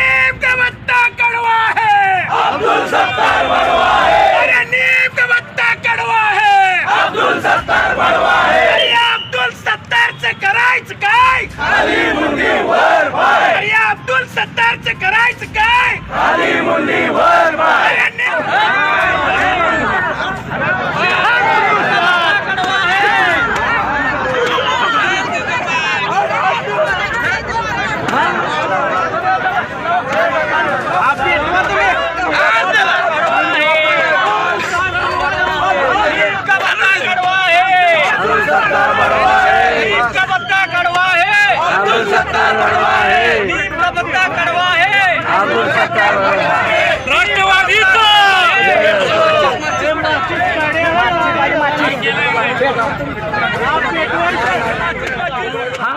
नीम का पत्ता कड़वा है। अब्दुल सत्तार बड़वा है। अरे नीम का पत्ता कड़वा है। अब्दुल सत्तार बड़वा है। अरे अब्दुल सत्तार से कराई काय खाली मुंडी वर पाय अरे अब्दुल सत्तार से कराई काय खाली मुंडी वर पाय हा.